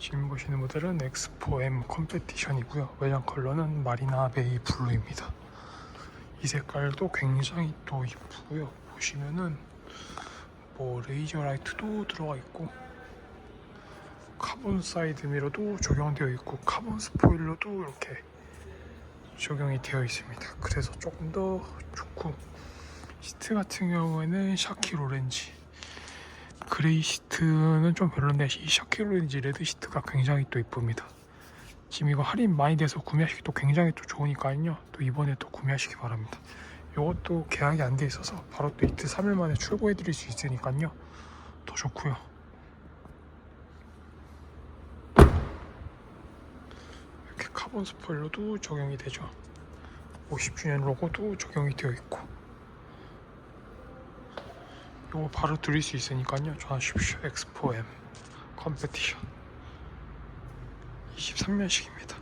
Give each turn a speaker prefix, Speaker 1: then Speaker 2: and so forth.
Speaker 1: 지금 보시는 모델은 엑스포 M 컴페티션이고요. 외장 컬러는 마리나 베이 블루입니다. 이 색깔도 굉장히 또 이쁘고요. 보시면은 뭐 레이저 라이트도 들어가 있고 카본 사이드 미러도 적용되어 있고 카본 스포일러도 이렇게 적용이 되어 있습니다. 그래서 조금 더 좋고 시트 같은 경우에는 샤키 오렌지 그레이 시트는 좀 별론데 이 샤키 오렌지 레드 시트가 굉장히 또 이쁩니다. 지금 이거 할인 많이 돼서 구매하시기 또 굉장히 또 좋으니까요. 또 이번에 또 구매하시기 바랍니다. 이것도 계약이 안 돼 있어서 바로 또 이틀 3일 만에 출고해 드릴 수 있으니까요. 더 좋고요. 이렇게 카본 스포일러도 적용이 되죠. 50주년 로고도 적용이 되어 있고 이거 바로 드릴 수 있으니까요. 전화주십시오. 엑스포 M 컴페티션 23년식입니다.